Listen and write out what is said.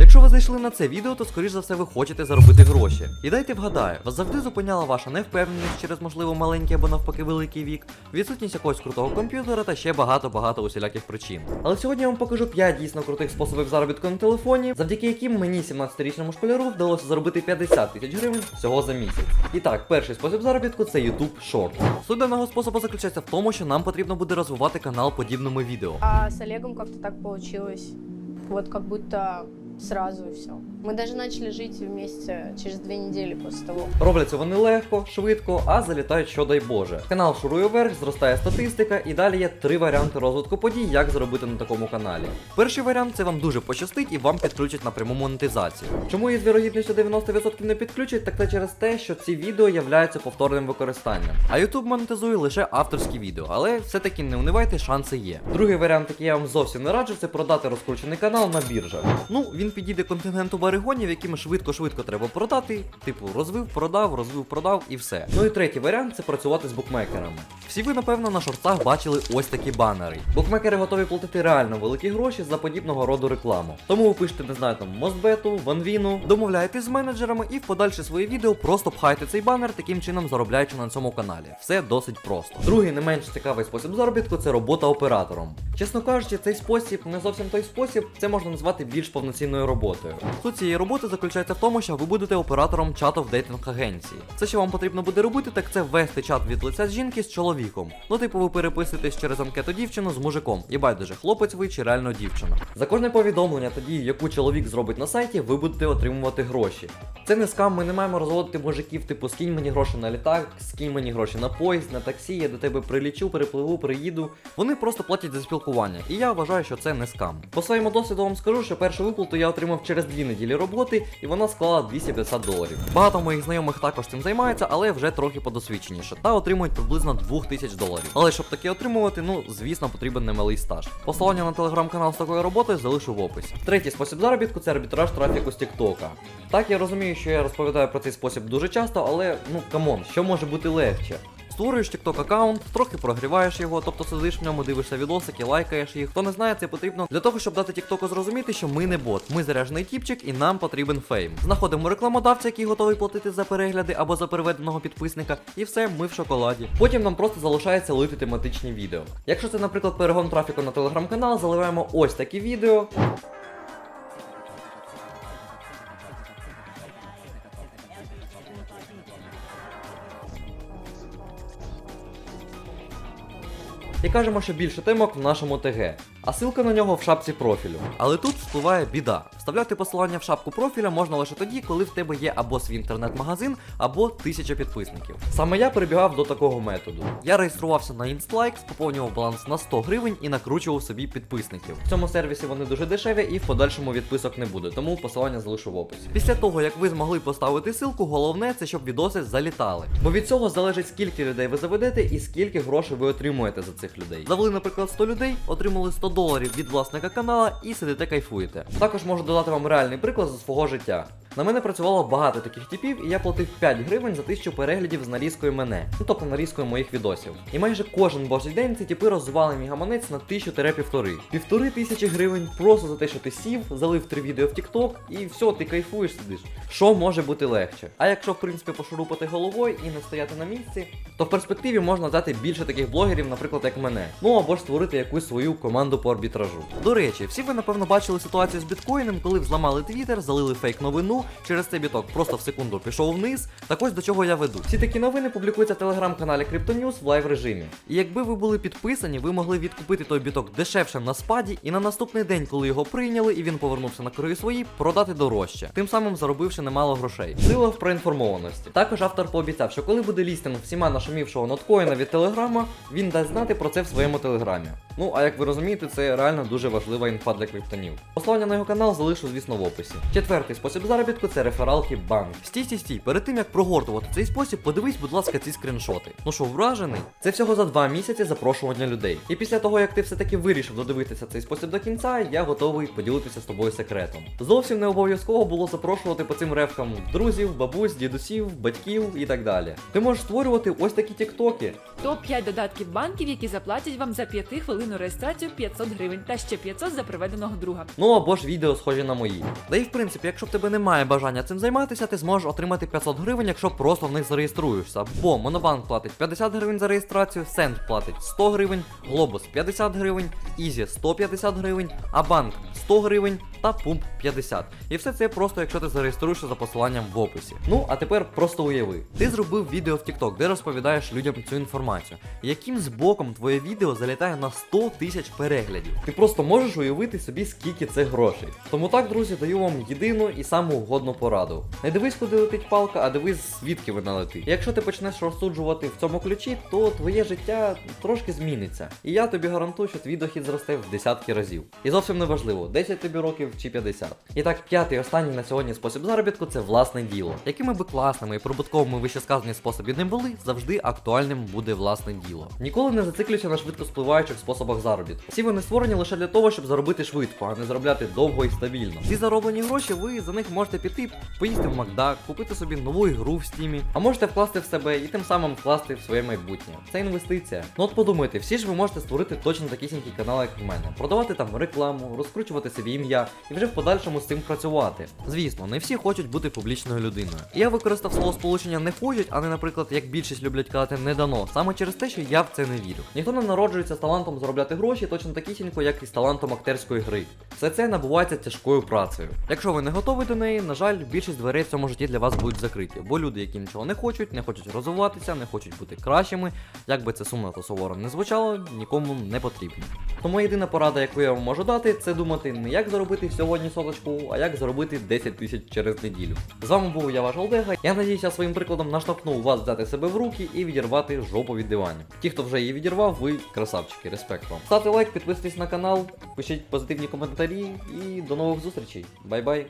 Якщо ви зайшли на це відео, то скоріш за все ви хочете заробити гроші. І дайте вгадаю, вас завжди зупиняла ваша невпевненість через можливо маленький або навпаки великий вік, відсутність якогось крутого комп'ютера та ще багато-багато усіляких причин. Але сьогодні я вам покажу 5 дійсно крутих способів заробітку на телефоні, завдяки яким мені 17-річному школяру вдалося заробити 50 тисяч гривень всього за місяць. І так, перший спосіб заробітку це YouTube Short. Суть даного способу заключається в тому, що нам потрібно буде розвивати канал подібними відео. А с Олегом как-то так получилось. Вот как будто сразу и все. Мы даже начали жить вместе через две недели после того. Робляться вони легко, швидко, а залітають що дай Боже. Канал шурує вверх, зростає статистика, і далі є три варіанти розвитку подій, як заробити на такому каналі. Перший варіант це вам дуже пощастить і вам підключать напряму монетизацію. Чому її з вірогідністю 90% не підключать, так це через те, що ці відео являються повторним використанням. А YouTube монетизує лише авторські відео, але все-таки не унивайте, шанси є. Другий варіант, який я вам зовсім не раджу, це продати розкручений канал на біржах. Ну, він підійде контингенту баригонів, яким швидко-швидко треба продати. Типу, розвив, продав, розвив, продав і все. Ну і третій варіант це працювати з букмекерами. Всі ви, напевно, на шорцах бачили ось такі банери. Букмекери готові платити реально великі гроші за подібного роду рекламу. Тому ви пишете, не знаю, там Мосбету, Ванвіну, домовляєтесь з менеджерами і в подальше своє відео просто пхайте цей банер, таким чином заробляючи на цьому каналі. Все досить просто. Другий не менш цікавий спосіб заробітку це робота оператором. Чесно кажучи, цей спосіб не зовсім той спосіб, це можна назвати більш повноцінною роботою. Суть цієї роботи заключається в тому, що ви будете оператором чату в дейтинг агенції. Це, що вам потрібно буде робити, так це ввести чат від лиця жінки з чоловіком. Ну, типу, ви переписуєтесь через анкету дівчину з мужиком, і байдуже, хлопець ви чи реально дівчина. За кожне повідомлення тоді, яку чоловік зробить на сайті, ви будете отримувати гроші. Це не скам, ми не маємо розводити мужиків, типу скинь мені гроші на літак, скинь мені гроші на поїзд, на таксі, я до тебе прилічу, перепливу, приїду. Вони просто платять за спілкування, і я вважаю, що це не скам. По своєму досвіду вам скажу, що першу виплату я отримав через дві неділі роботи, і вона склала 250 доларів. Багато моїх знайомих також цим займаються, але вже трохи подосвідченіше, та отримують приблизно 2000 доларів. Але щоб таке отримувати, ну звісно, потрібен немалий стаж. Посилання на телеграм-канал з такою роботою залишу в описі. Третій спосіб заробітку це арбітраж трафіку з Тіктока. Так, я розумію, що я розповідаю про цей спосіб дуже часто, але ну камон, що може бути легше? Створюєш TikTok аккаунт, трохи прогріваєш його, тобто сидиш в ньому, дивишся відосики, лайкаєш їх. Хто не знає, це потрібно для того, щоб дати TikTok зрозуміти, що ми не бот, ми заряджений тіпчик і нам потрібен фейм. Знаходимо рекламодавця, який готовий платити за перегляди або за переведеного підписника, і все, ми в шоколаді. Потім нам просто залишається лити тематичні відео. Якщо це, наприклад, перегон трафіку на телеграм-канал, заливаємо ось такі відео. І кажемо, що більше тимок в нашому ТГ, а ссылка на нього в шапці профілю. Але тут вспливає біда. Вставляти посилання в шапку профіля можна лише тоді, коли в тебе є або свій інтернет-магазин, або тисяча підписників. Саме я перебігав до такого методу. Я реєструвався на InstLikes, поповнював баланс на 100 гривень і накручував собі підписників. В цьому сервісі вони дуже дешеві і в подальшому відписок не буде, тому посилання залишу в описі. Після того, як ви змогли поставити ссылку, головне це щоб відоси залітали. Бо від цього залежить скільки людей ви заведете і скільки грошей ви отримуєте за цих людей. Завели, наприклад, 100 людей, отримали 100 доларів від власника канала і сидите кайфуєте. Також можу додати вам реальний приклад зі свого життя. На мене працювало багато таких типів, і я платив 5 гривень за тисячу переглядів з нарізкою мене, ну тобто нарізкою моїх відосів. І майже кожен божий день ці типи розвивали мій гаманець на тисячу-півтори. Півтори тисячі гривень просто за те, що ти сів, залив три відео в TikTok і все, ти кайфуєш сидиш. Що може бути легше? А якщо в принципі пошурупати головою і не стояти на місці, то в перспективі можна взяти більше таких блогерів, наприклад, як мене. Ну або ж створити якусь свою команду по арбітражу. До речі, всі ви напевно бачили ситуацію з біткоїном, коли взламали твіттер, залили фейк новину. Через це біток просто в секунду пішов вниз. Так ось до чого я веду. Всі такі новини публікуються в телеграм-каналі CryptoNews в лайв режимі. І якби ви були підписані, ви могли відкупити той біток дешевше на спаді, і на наступний день, коли його прийняли і він повернувся на криги свої, продати дорожче, тим самим заробивши немало грошей. Сила в проінформованості. Також автор пообіцяв, що коли буде лістинг всіма нашумівшого ноткоїна від телеграма, він дасть знати про це в своєму телеграмі. Ну а як ви розумієте, це реально дуже важлива інфа для криптонів. Посилання на його канал залишу, звісно, в описі. Четвертий спосіб заробітку це рефералки банк. Стій, стій, стій, перед тим як прогортувати цей спосіб, подивись, будь ласка, ці скріншоти. Ну що, вражений? Це всього за два місяці запрошування людей. І після того, як ти все-таки вирішив додивитися цей спосіб до кінця, я готовий поділитися з тобою секретом. Зовсім не обов'язково було запрошувати по цим рефкам друзів, бабусь, дідусів, батьків і так далі. Ти можеш створювати ось такі тіктоки, Топ-5 додатків банків, які заплатять вам за 5 хвилинну реєстрацію 500 гривень та ще 500 за приведеного друга. Ну або ж відео схожі на мої. Да і в принципі, якщо в тебе немає бажання цим займатися, ти зможеш отримати 500 гривень, якщо просто в них зареєструєшся. Бо Монобанк платить 50 гривень за реєстрацію, Сент платить 100 гривень, Глобус 50 гривень, Ізі 150 гривень, а банк 100 гривень та пумп 50. І все це просто якщо ти зареєструєшся за посиланням в описі. Ну а тепер просто уяви. Ти зробив відео в TikTok, де розповідаєш людям цю інформацію. Яким з боком твоє відео залітає на 100 тисяч переглядів? Ти просто можеш уявити собі, скільки це грошей. Тому так, друзі, даю вам єдину і саму угодну пораду. Не дивись, куди летить палка, а дивись, звідки вона летить. Якщо ти почнеш розсуджувати в цьому ключі, то твоє життя трошки зміниться. І я тобі гарантую, що твій дохід зросте в десятки разів. І зовсім не важливо, 10 тобі років чи 50. І так, п'ятий останній на сьогодні спосіб заробітку це власне діло. Якими би класними і прибутковими вищесказані способи не були, завжди актуальним буде власне діло. Ніколи не зациклюйся на швидко спливаючих способах заробітку. Всі вони створені лише для того, щоб заробити швидко, а не заробляти довго і стабільно. Ці зароблені гроші ви за них можете піти, поїсти в Макдак, купити собі нову ігру в стімі, а можете вкласти в себе і тим самим вкласти в своє майбутнє. Це інвестиція. Ну от подумайте, всі ж ви можете створити точно такісінький канал, як в мене, продавати там рекламу, розкручувати собі ім'я і вже в подальшому з цим працювати. Звісно, не всі хочуть бути публічною людиною. Я використав слово сполучення не хочуть, а не, наприклад, як більшість люблять казати, не дано. Саме через те, що я в це не вірю. Ніхто не народжується з талантом заробляти гроші, точно такісінько, як і з талантом актерської гри. Все це набувається тяжкою працею. Якщо ви не готові до неї, на жаль, більшість дверей в цьому житті для вас будуть закриті, бо люди, які нічого не хочуть, не хочуть розвиватися, не хочуть бути кращими, як би це сумно та суворо не звучало, нікому не потрібні. Тому єдина порада, яку я вам можу дати, це думати не як заробити сьогодні соточку, а як заробити 10 тисяч через неділю. З вами був я, ваш Олдега. Я надіюся, своїм прикладом наштовхнув вас взяти себе в руки і відірвати жопу від диванів. Ті, хто вже її відірвав, ви красавчики, респект вам. Ставте лайк, підписуйтесь на канал, пишіть позитивні коментарі і до нових зустрічей. Бай-бай.